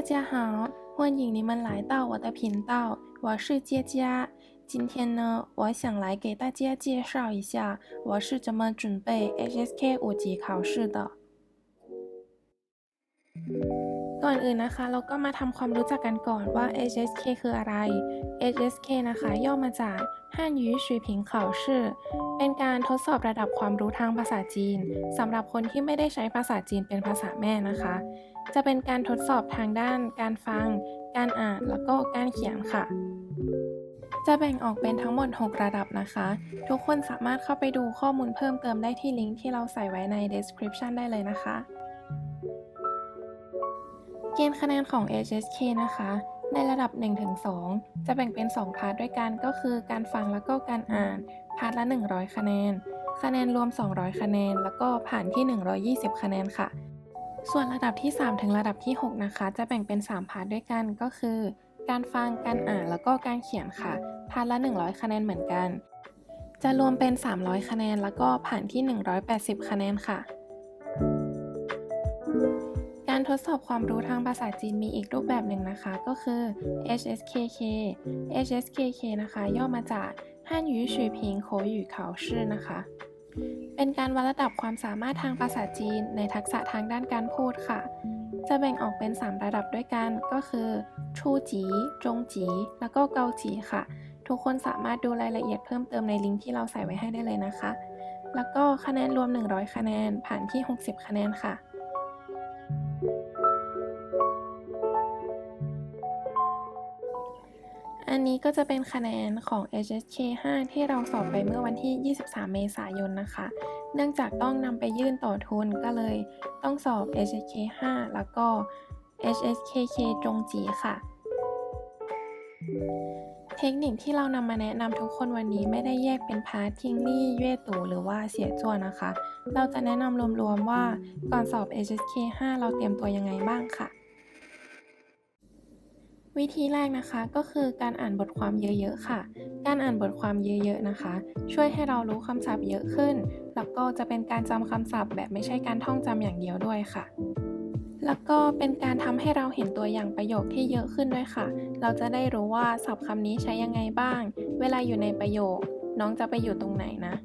大家好，欢迎你们来到我的频道，我是佳佳。今天呢，我想来给大家介绍一下我是怎么准备 HSK 五级考试的。ก่อนอื่นนะคะ เราก็มาทำความรู้จักกันก่อนว่า HSK คืออะไร HSK นะคะ ย่อมาจากฮั่นยูชุยผิงข่าวชื่อ เป็นการทดสอบระดับความรู้ทางภาษาจีนสำหรับคนที่ไม่ได้ใช้ภาษาจีนเป็นภาษาแม่นะคะ จะเป็นการทดสอบทางด้าน การฟัง การอ่าน แล้วก็การเขียนค่ะ จะแบ่งออกเป็นทั้งหมด 6 ระดับนะคะ ทุกคนสามารถเข้าไปดูข้อมูลเพิ่มเติมได้ที่ลิงก์ที่เราใส่ไว้ใน description ได้เลยนะคะ เกณฑ์คะแนนของ HSK นะคะ ในระดับ 1-2 จะแบ่งเป็น 2 พาร์ทด้วยกันก็คือการฟังแล้วก็การอ่าน พาร์ทละ 100 คะแนน คะแนนรวม 200 คะแนน แล้วก็ผ่านที่ 120 คะแนนค่ะ ส่วนระดับที่ 3 ถึงระดับที่ 6 นะคะ จะแบ่งเป็น 3 พาร์ทด้วยกันก็คือ การฟัง การอ่าน แล้วก็การเขียนค่ะ พาร์ทละ 100 คะแนนเหมือนกัน จะรวมเป็น 300 คะแนน แล้วก็ผ่านที่ 180 คะแนนค่ะ การทดสอบความรู้ทางภาษาจีนมีอีกรูปแบบหนึ่งนะคะ ก็คือ HSKK HSKK นะคะ ย่อมาจากฮั่นยูชุยพิงโคหยู่เขาชื่อนะคะ เป็นการวัดระดับความสามารถทางภาษาจีนในทักษะทางด้านการพูดค่ะ จะแบ่งออกเป็น 3 ระดับด้วยกันก็คือ ชูจีจงจี แล้วก็เกาจีค่ะ ทุกคนสามารถดูรายละเอียดเพิ่มเติมในลิงก์ที่เราใส่ไว้ให้ได้เลยนะคะ แล้วก็คะแนนรวม 100 คะแนนผ่านที่ 60 คะแนนค่ะ นนี้ก็จะเป็นคะแนนของ HSK 5 ที่เราสอบไปเมื่อวันที่ 23 เมษายนนะคะ เนื่องจากต้องนำไปยื่นต่อทุนก็เลยต้องสอบ HSK 5 แล้วก็ HSKK จงจีค่ะ เทคนิคที่เรานำมาแนะนำทุกคนวันนี้ไม่ได้แยกเป็นพาร์ททิงลี่เย่ตูหรือว่าเสียจวนนะคะ เราจะแนะนำรวมๆว่าก่อนสอบ HSK 5 เราเตรียมตัวยังไงบ้างค่ะ วิธีแรกนะคะก็คือการอ่านบทความเยอะๆค่ะ การอ่านบทความเยอะๆนะคะ ช่วยให้เรารู้คำศัพท์เยอะขึ้น แล้วก็จะเป็นการจำคำศัพท์แบบไม่ใช่การท่องจำอย่างเดียวด้วยค่ะ แล้วก็เป็นการทำให้เราเห็นตัวอย่างประโยคที่เยอะขึ้นด้วยค่ะ เราจะได้รู้ว่าศัพท์คำนี้ใช้ยังไงบ้าง เวลาอยู่ในประโยค น้องจะไปอยู่ตรงไหนนะ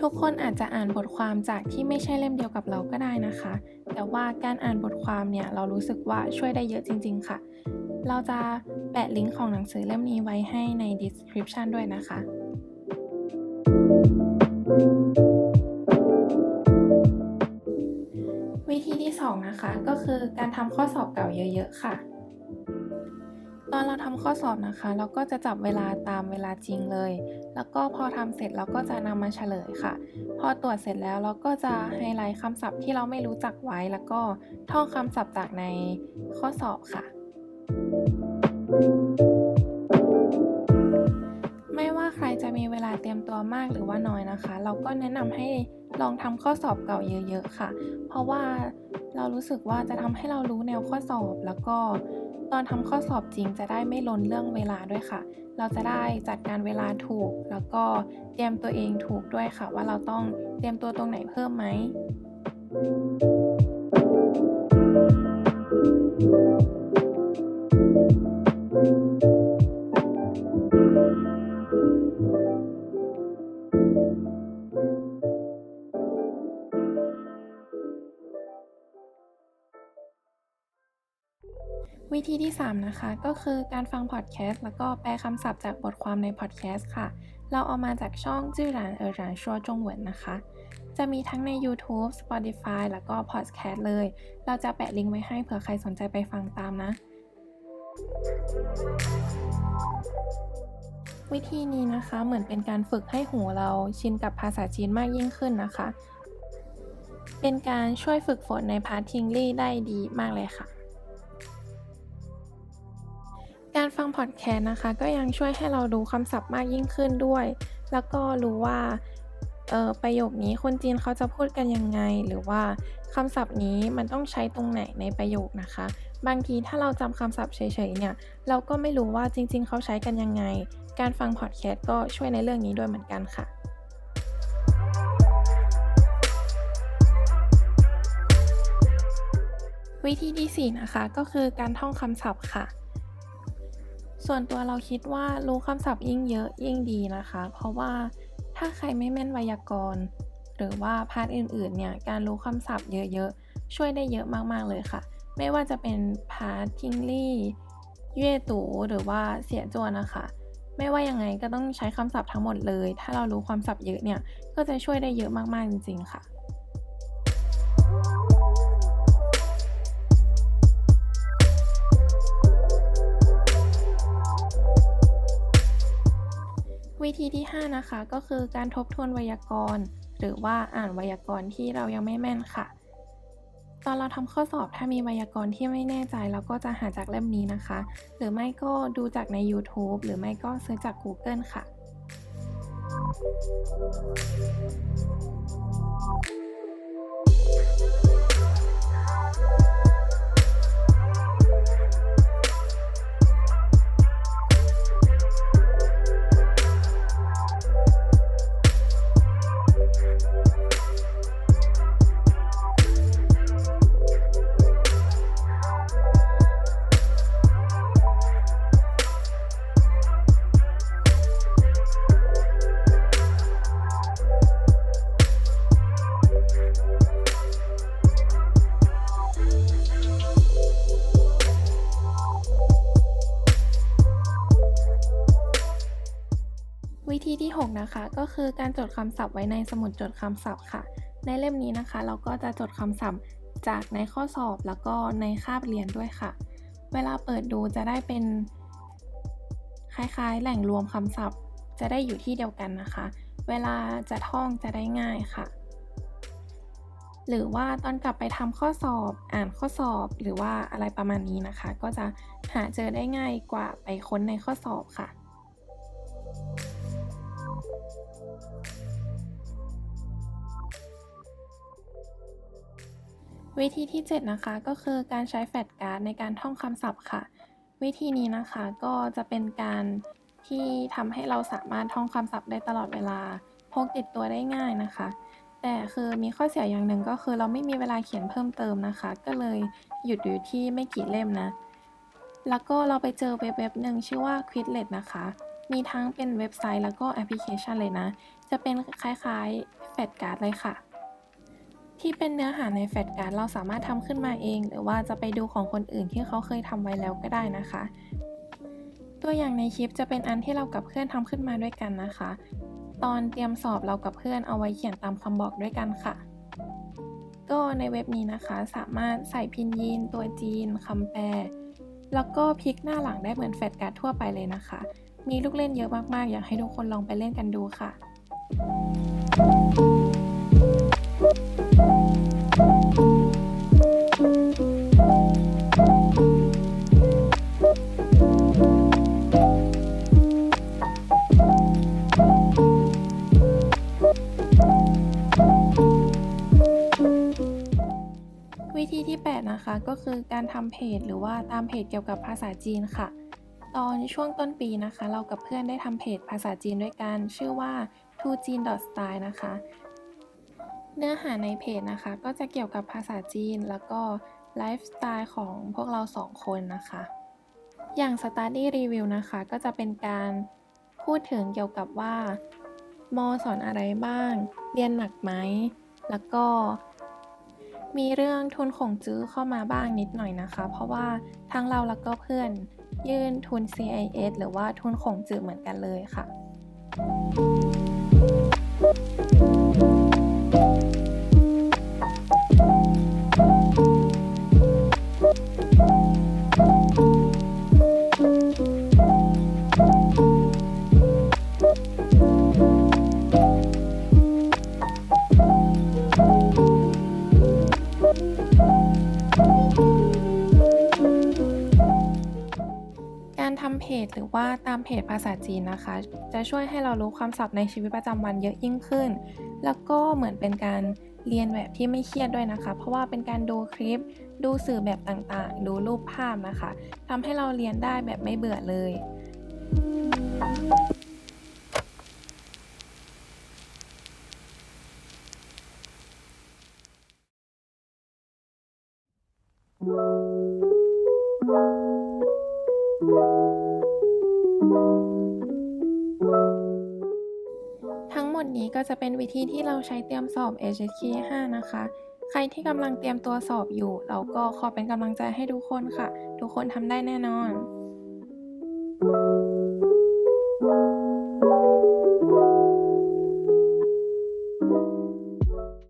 ทุกคนอาจจะอ่านบทความจากที่ไม่ใช่เล่มเดียวกับเราก็ได้นะคะ แต่ว่าการอ่านบทความเนี่ยเรารู้สึกว่าช่วยได้เยอะจริง ๆ ค่ะ เราจะแปะลิงก์ของหนังสือเล่มนี้ไว้ให้ใน description ด้วยนะคะ วิธีที่ 2 นะคะ ก็คือการทำข้อสอบเก่าเยอะ ๆ ค่ะ ตอนเราทำข้อสอบนะคะ เราก็จะจับเวลาตามเวลาจริงเลย แล้วก็พอทำเสร็จเราก็จะนำมาเฉลยค่ะ พอตรวจเสร็จแล้วเราก็จะไฮไลท์คำศัพท์ที่เราไม่รู้จักไว้ แล้วก็ท่องคำศัพท์จากในข้อสอบค่ะ ไม่ว่าใครจะมีเวลาเตรียมตัวมากหรือว่าน้อยนะคะ เราก็แนะนำให้ลองทำข้อสอบเก่าเยอะ ๆ ค่ะ เพราะว่า เรารู้สึกว่าจะทำให้เรารู้แนวข้อสอบ แล้วก็ตอนทำข้อสอบจริงจะได้ไม่ล้นเรื่องเวลาด้วยค่ะ เราจะได้จัดการเวลาถูก แล้วก็เตรียมตัวเองถูกด้วยค่ะ ว่าเราต้องเตรียมตัวตรงไหนเพิ่มไหมวิธี ที่ 3 นะคะ ก็คือการฟังพอดแคสต์แล้วก็แปลคำศัพท์จากบทความในพอดแคสต์ค่ะ เราเอามาจากช่องจื้อหลานเออหลานชัวจงเหวินนะคะ จะมีทั้งใน YouTube Spotify แล้วก็ Podcast เลย เราจะแปะลิงก์ไว้ให้เผื่อใครสนใจไปฟังตามนะ วิธีนี้นะคะเหมือนเป็นการฝึกให้หูเราชินกับภาษาจีนมากยิ่งขึ้นนะคะ เป็นการช่วยฝึกฝนในพาร์ททิงลี่ได้ดีมากเลยค่ะ การฟังพอดแคสต์นะคะ ก็ยังช่วยให้เรารู้คำศัพท์มากยิ่งขึ้นด้วย แล้วก็รู้ว่าออประโยคนี้คนจีนเขาจะพูดกันยังไง หรือว่าคำศัพท์นี้มันต้องใช้ตรงไหนในประโยคนะคะ บางทีถ้าเราจำคำศัพท์เฉยๆเนี่ย เราก็ไม่รู้ว่าจริง ๆ เขาใช้กันยังไง การฟังพอดแคสต์ก็ช่วยในเรื่องนี้ด้วยเหมือนกันค่ะวิธีที่ 4 นะคะ ก็คือการท่องคำศัพท์ค่ะ ส่วนตัวเราคิดว่ารู้คำศัพท์ยิ่งเยอะยิ่งดีนะคะ เพราะว่าถ้าใครไม่แม่นไวยากรณ์ หรือว่าพาร์ทอื่นๆเนี่ยการรู้คำศัพท์เยอะๆ ช่วยได้เยอะมากๆเลยค่ะ ไม่ว่าจะเป็นพาร์ททิงลี่เย่ตูหรือว่าเสียจวนนะคะไม่ว่ายังไงก็ต้องใช้คำศัพท์ทั้งหมดเลย ถ้าเรารู้ความศัพท์เยอะเนี่ยก็จะช่วยได้เยอะมากๆจริงๆค่ะ วิธีที่ 5 นะคะ ก็คือการทบทวนไวยากรณ์ หรือว่าอ่านไวยากรณ์ที่เรายังไม่แม่นค่ะ ตอนเราทำข้อสอบถ้ามีไวยากรณ์ที่ไม่แน่ใจ เราก็จะหาจากเล่มนี้นะคะ หรือไม่ก็ดูจากใน YouTube หรือไม่ก็ซิร์ชจาก Google ค่ะวิ ธีที่ 6 นะคะ ก็คือการจดคำศัพท์ไว้ในสมุดจดคำศัพท์ค่ะ ในเล่มนี้นะคะ เราก็จะจดคำศัพท์จากในข้อสอบแล้วก็ในคาบเรียนด้วยค่ะ เวลาเปิดดูจะได้เป็น คล้ายๆ แหล่งรวมคำศัพท์ จะได้อยู่ที่เดียวกันนะคะ เวลาจะท่องจะได้ง่ายค่ะ หรือว่าตอนกลับไปทำข้อสอบ อ่านข้อสอบ หรือว่าอะไรประมาณนี้นะคะ ก็จะหาเจอได้ง่ายกว่าไปค้นในข้อสอบค่ะ วิธีที่ 7 นะคะก็คือการใช้แฟลชการ์ดในการท่องคำศัพท์ค่ะ วิธีนี้นะคะก็จะเป็นการที่ทำให้เราสามารถท่องคำศัพท์ได้ตลอดเวลาพกติดตัวได้ง่ายนะคะ แต่คือมีข้อเสียอย่างหนึ่งก็คือเราไม่มีเวลาเขียนเพิ่มเติมนะคะ ก็เลยหยุดอยู่ที่ไม่กี่เล่มนะ แล้วก็เราไปเจอเว็บเว็บหนึ่งชื่อว่า Quizlet นะคะ มีทั้งเป็นเว็บไซต์แล้วก็แอปพลิเคชันเลยนะ จะเป็นคล้ายๆแฟลชการ์ดเลยค่ะ ที่เป็นเนื้อหาในแฟลชการ์ดเราสามารถทำขึ้นมาเอง หรือว่าจะไปดูของคนอื่นที่เขาเคยทำไว้แล้วก็ได้นะคะ ตัวอย่างในคลิปจะเป็นอันที่เรากับเพื่อนทำขึ้นมาด้วยกันนะคะ ตอนเตรียมสอบเรากับเพื่อนเอาไว้เขียนตามคำบอกด้วยกันค่ะก็ในเว็บนี้นะคะสามารถใส่พินยีนตัวจีนคำแปล แล้วก็พลิกหน้าหลังได้เหมือนแฟลชการ์ดทั่วไปเลยนะคะ มีลูกเล่นเยอะมากๆ อยากให้ทุกคนลองไปเล่นกันดูค่ะ วิธีที่ 8 นะคะก็คือการทำเพจหรือว่าตามเพจเกี่ยวกับภาษาจีนค่ะ ตอนช่วงต้นปีนะคะ เรากับเพื่อนได้ทำเพจภาษาจีนด้วยกัน ชื่อว่า two j i n style นะคะ เนื้อหาในเพจนะคะ ก็จะเกี่ยวกับภาษาจีนแล้วก็ไลฟ์สไตล์ของพวกเราสองคนนะคะ อย่าง Study Review นะคะ ก็จะเป็นการพูดถึงเกี่ยวกับว่ามอสอนอะไรบ้าง เรียนหนักไหม แล้วก็มีเรื่องทุนของจื้อเข้ามาบ้างนิดหน่อยนะคะ เพราะว่าทั้งเราแล้วก็เพื่อน ยื่นทุน CIS หรือว่าทุนของจื้อเหมือนกันเลยค่ะกา จหรือว่าตามเพจภาษาจีนนะคะ จะช่วยให้เรารู้ความศัพท์ในชีวิตประจำวันเยอะยิ่งขึ้น แล้วก็เหมือนเป็นการเรียนแบบที่ไม่เครียดด้วยนะคะ เพราะว่าเป็นการดูคลิป ดูสื่อแบบต่างๆ ดูรูปภาพนะคะทำให้เราเรียนได้แบบไม่เบื่อเลยทั้ง มดนี้ก็จะเป็นวิธีที่เราใช้เตรียมสอบ HSK 5 นะคะ ใครที่กำลังเตรียมตัวสอบอยู่ เราก็ขอเป็นกำลังใจให้ทุกคนค่ะ ทุกคนทำได้แน่นอน